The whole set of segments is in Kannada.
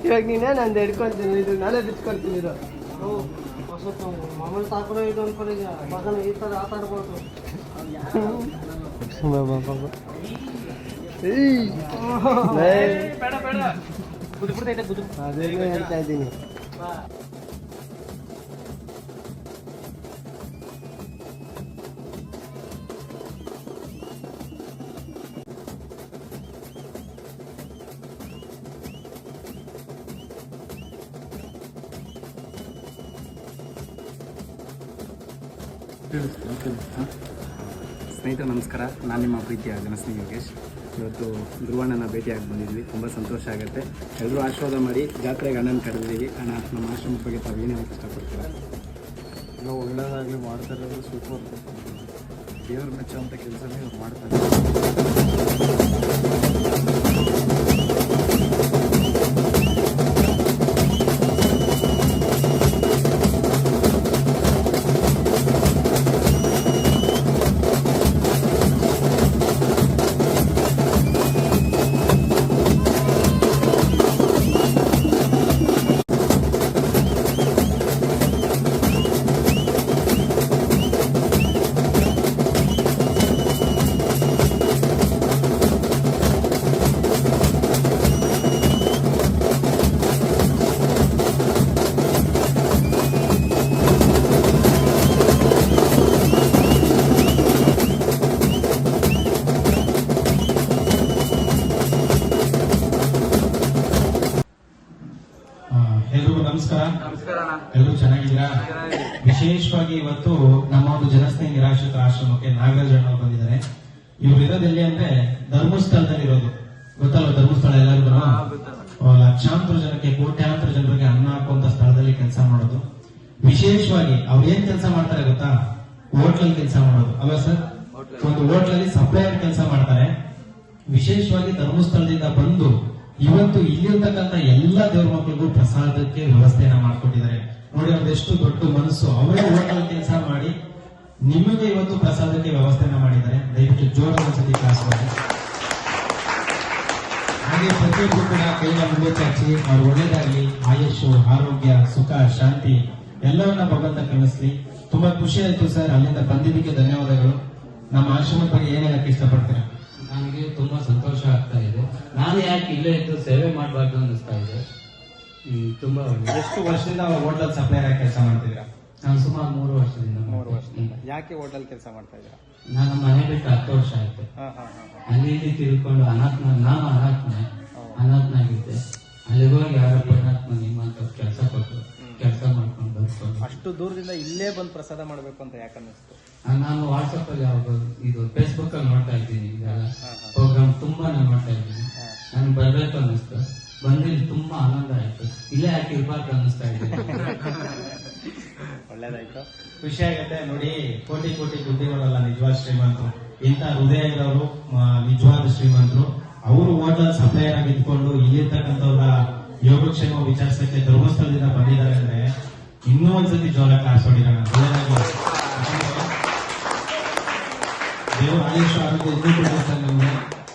ಇವಾಗ ನೀನೇ ನಂದು ಹಿಡ್ಕೊಂತೀನಿ ಇದು ನಾನೇ ಬಿಚ್ಕೊಳ್ತೀನಿ ಇದು ಮಾಮೂಲಿ ತಾಕಡೆ ಇದು ಅನ್ಕೊಂಡಿದ್ಯ ಮಗನ ಈ ಥರ ಆಟ ಆಡ್ಬೋದು ಏಯ್. ಏಯ್. ಬೇಡ ಬೇಡ ಬುದ್ಧಿ ಬಿಡ್ತೈತೆ ಬುದ್ಧಿ ಅದೇನೋ ಹೇಳ್ತಾ ಇದ್ದೀನಿ ಸ್ನೇಹಿತರೆ, ನಮಸ್ಕಾರ. ನಾನು ನಿಮ್ಮ ಪ್ರೀತಿಯ ಜನಸ್ನೇಹಿ ಯೋಗೇಶ್. ಇವತ್ತು ಧ್ರುವಣ್ಣನ ಭೇಟಿಯಾಗಿ ಬಂದಿದ್ವಿ. ತುಂಬ ಸಂತೋಷ ಆಗುತ್ತೆ. ಎಲ್ಲರೂ ಆಶೀರ್ವಾದ ಮಾಡಿ ಜಾತ್ರೆಗೆ ಅಣ್ಣನ ಕರೆದಿದ್ದೀವಿ. ಅಣ್ಣ, ನಮ್ಮ ಆಶ್ರಮ ಬಗ್ಗೆ ತಾವು ಏನು ಹೇಳಕ್ಕೆ ಇಷ್ಟಪಡ್ತೀರಾ? ಎಲ್ಲ ಒಳ್ಳೆಯದಾಗಲಿ ಮಾಡ್ತಾರೆ ಸೂಪರ್ ದೇವ್ರ ಮೆಚ್ಚುವಂಥ ಕೆಲಸನೇ ಇವ್ರು ಮಾಡ್ತಾರೆ ಎಲ್ಲರೂ ಚೆನ್ನಾಗಿದ್ದೀರಾ? ವಿಶೇಷವಾಗಿ ಇವತ್ತು ನಮ್ಮ ಒಂದು ಜನಸ್ನೇಹಿ ನಿರಾಶ್ರಿತ ಆಶ್ರಮಕ್ಕೆ ನಾಗರಾಜ್ ಅಣ್ಣ ಬಂದಿದ್ದಾರೆ. ಇವ್ರು ಇರೋದೆಲ್ಲಿ ಅಂದ್ರೆ ಧರ್ಮಸ್ಥಳದಲ್ಲಿ ಇರೋದು. ಗೊತ್ತಲ್ಲ ಧರ್ಮಸ್ಥಳ ಎಲ್ಲರಿಗೂ? ಲಕ್ಷಾಂತರ ಜನಕ್ಕೆ ಕೋಟ್ಯಾಂತರ ಜನರಿಗೆ ಅನ್ನ ಹಾಕುವಂತ ಸ್ಥಳದಲ್ಲಿ ಕೆಲಸ ಮಾಡೋದು. ವಿಶೇಷವಾಗಿ ಅವ್ರು ಏನ್ ಕೆಲಸ ಮಾಡ್ತಾರೆ ಗೊತ್ತಾ? ಹೋಟ್ಲಲ್ಲಿ ಕೆಲಸ ಮಾಡೋದು. ಅಲ್ವಾ ಸರ್? ಒಂದು ಹೋಟ್ಲಲ್ಲಿ ಸಪ್ಲೈಯರ್ ಕೆಲಸ ಮಾಡ್ತಾರೆ. ವಿಶೇಷವಾಗಿ ಧರ್ಮಸ್ಥಳದಿಂದ ಬಂದು ಇವತ್ತು ಇಲ್ಲಿರ್ತಕ್ಕಂಥ ಎಲ್ಲ ದೇವ್ರ ಮಕ್ಕಳಿಗೂ ಪ್ರಸಾದಕ್ಕೆ ವ್ಯವಸ್ಥೆಯನ್ನ ಮಾಡ್ಕೊಟ್ಟಿದ್ದಾರೆ. ನೋಡಿ ಅವ್ರದ್ದು ಎಷ್ಟು ದೊಡ್ಡ ಮನಸ್ಸು. ಅವರೇ ಹೋಟೆಲ್ ಕೆಲಸ ಮಾಡಿ ನಿಮಗೆ ಇವತ್ತು ಪ್ರಸಾದಕ್ಕೆ ವ್ಯವಸ್ಥೆಯನ್ನ ಮಾಡಿದ್ದಾರೆ. ದಯವಿಟ್ಟು ಜೋರ ಒಂದ್ಸತಿ ಕ್ಲಾಸ್ ಹಾಗೆ ಪ್ರತಿಯೊಬ್ಬರು ಕೂಡ ಕೈನ ಮುಂದೆ ಚಾಚಿ, ಅವ್ರು ಒಳ್ಳೇದಾಗ್ಲಿ ಆಯುಷು ಆರೋಗ್ಯ, ಸುಖ, ಶಾಂತಿ ಎಲ್ಲವನ್ನ ಭಗವಂತ ಕಳಿಸ್ಲಿ. ತುಂಬಾ ಖುಷಿ ಆಯ್ತು ಸರ್. ಅಲ್ಲಿಂದ ಬಂದಿದ್ದಕ್ಕೆ ಧನ್ಯವಾದಗಳು. ನಮ್ಮ ಆಶ್ರಮದ ಬಗ್ಗೆ ಏನ್ ಹೇಳಕ್ ಇಷ್ಟಪಡ್ತೀರಾ? ನನಗೆ ತುಂಬಾ ಸಂತೋಷ ಆಗ್ತಾ ಇದೆ. ನಾನು ಯಾಕೆ ಇಲ್ಲೇ ಇದ್ದು ಸೇವೆ ಮಾಡಬಾರ್ದು ಅನ್ನಿಸ್ತಾ ಇದೆ? ತುಂಬಾ ಎಷ್ಟು ವರ್ಷದಿಂದ ಹೋಟೆಲ್ ಸಪ್ಲೈರ್ ಆಗಿ ಕೆಲಸ ಮಾಡ್ತಿದ್ದೀರಾ? ನಾನು ಸುಮಾರು ಮೂರು ವರ್ಷದಿಂದ ಮೂರು ವರ್ಷದಿಂದ. ಯಾಕೆ ಹೋಟೆಲ್ ಕೆಲಸ ಮಾಡ್ತಾ ಇದ್ದೀರಾ? ನಾನು ಮನೆ ಬಿಟ್ಟು ಹತ್ತು ವರ್ಷ ಆಯ್ತು. ಅಲ್ಲಿ ಇಲ್ಲಿ ತಿಳ್ಕೊಂಡು ಅನಾತ್ಮ ನಾನು ಅನಾತ್ಮನೆ ಅನಾತ್ನಾಗಿದ್ದೆ ಅಲ್ಲಿಗೆ ಹೋಗಿ ಯಾರಪ್ಪ ಅಷ್ಟು ದೂರದಿಂದ ಇಲ್ಲೇ ಬಂದು ಪ್ರಸಾದ ಮಾಡಬೇಕು ಅಂತ ಯಾಕೆ ಅನ್ನಿಸ್ತು? ನಾನು ವಾಟ್ಸಪ್ ಅಲ್ಲಿ ಯಾವ್ದು ಇದು ಫೇಸ್ಬುಕ್ ಅಲ್ಲಿ ನೋಡ್ತಾ ಇದ್ದೀನಿ ಪ್ರೋಗ್ರಾಮ್ ತುಂಬಾ ನಾನು ನೋಡ್ತಾ ಇದ್ದೀನಿ. ನಾನು ಬರ್ಬೇಕು ಅನ್ನಿಸ್ತು. ಬಂದಿದ್ದು ತುಂಬಾ ಆನಂದ ಆಯ್ತು. ಇಲ್ಲೇ ಯಾಕೆ ಇರ್ಬಾರ್ದು ಅನ್ನಿಸ್ತಾ ಇದ್ದೀನಿ ಒಳ್ಳೇದಾಯ್ತು. ಖುಷಿ ಆಗುತ್ತೆ. ನೋಡಿ ಕೋಟಿ ಕೋಟಿ ದುಡ್ಡಿಗಳಲ್ಲ ನಿಜವಾದ ಶ್ರೀಮಂತರು. ಇಂಥ ಹೃದಯ ಇರೋರು ಆ, ನಿಜವಾದ ಶ್ರೀಮಂತರು. ಅವರು ಹೋಟೆಲ್ ಸಪ್ಲೈಯರ್ ಆಗಿ ಇದ್ಕೊಂಡು ಇಲ್ಲಿರ್ತಕ್ಕಂಥವ್ರ ಯೋಗಕ್ಷೇಮ ವಿಚಾರಿಸಕ್ಕೆ ಧರ್ಮಸ್ಥಳದಿಂದ ಬಂದಿದ್ದಾರೆ ಅಂದ್ರೆ ಇನ್ನೂ ಒಂದ್ಸತಿ ಜೋರ ಕಾಸೋಡಿರೋಣ ದೇವರು ಆಯುಷ್ ಆರೋಗ್ಯ ಇನ್ನೂ ಕೂಡ ಸರ್ ನಿಮ್ಗೆ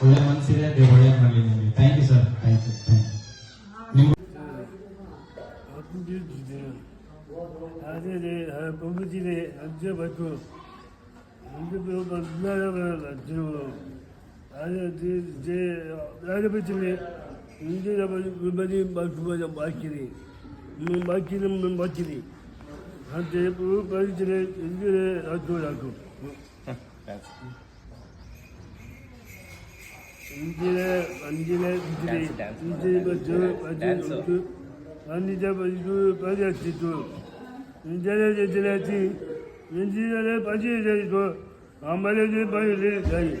ಒಳ್ಳೆ ಮನಸ್ಸಿದೆ ದೇವ್ರು ಒಳ್ಳೇದು ಮಾಡಲಿ ನಿಮಗೆ thank you sir thank you thank you ನಿಮ್ಗೆ ಅದೇ ಪ್ರಭುತಿದೆ ಅಜ್ಜ ಬೇಕು ರಾಜಪತಿನಿ ಇಂದಿನ ಬದಿ mümakirim mümakiri. Hadi bu kalitine üzgüne radyo rakı. İncire, incire, incire, incire bacı, bacı, bacı, Annide bacı, bacı, bacı, incire dediler ki, incire bacı dedi, amele dedi, bacı dedi,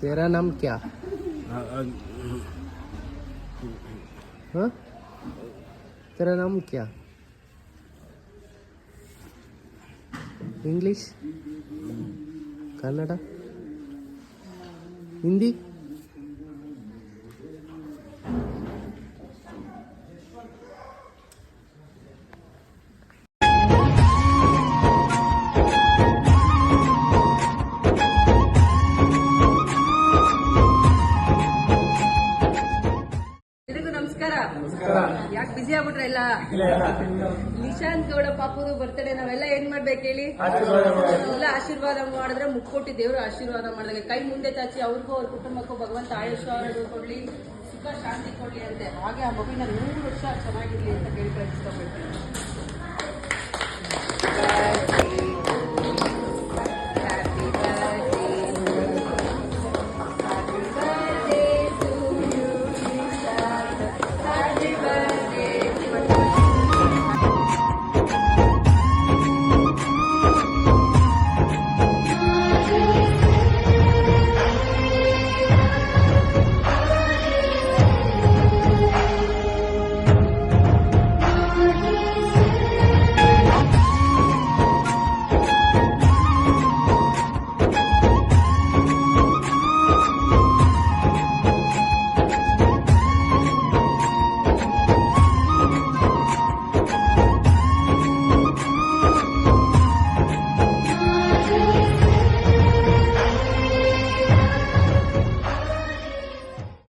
तेरा नाम क्या हाँ तेरा नाम क्या इंग्लिश कन्नड़ हिंदी ಯಾಕೆ ಬಿಸಿ ಆಗ್ಬಿಟ್ರೆ ಎಲ್ಲ? ನಿಶಾಂತ್ ಗೌಡ ಪಾಪುದು ಬರ್ತಡೆ ನಾವೆಲ್ಲ ಏನ್ ಮಾಡ್ಬೇಕು ಹೇಳಿ? ಎಲ್ಲ ಆಶೀರ್ವಾದ ಮಾಡಿದ್ರೆ ಮುಕ್ಕೋಟಿ ದೇವರು ಆಶೀರ್ವಾದ ಮಾಡಿದಾಗ. ಕೈ ಮುಂದೆ ಚಾಚಿ ಅವ್ರಿಗೂ ಅವ್ರ ಕುಟುಂಬಕ್ಕೂ ಭಗವಂತ ಆಯುಷ್ಯ ಕೊಡ್ಲಿ ಸುಖ ಶಾಂತಿ ಕೊಡ್ಲಿ ಅಂತೆ. ಹಾಗೆ ಆ ಮಗುವಿನ ನೂರು ವರ್ಷ ಚೆನ್ನಾಗಿರ್ಲಿ ಅಂತ ಕೇಳಿ ಇಷ್ಟಪಡ್ತೀನಿ.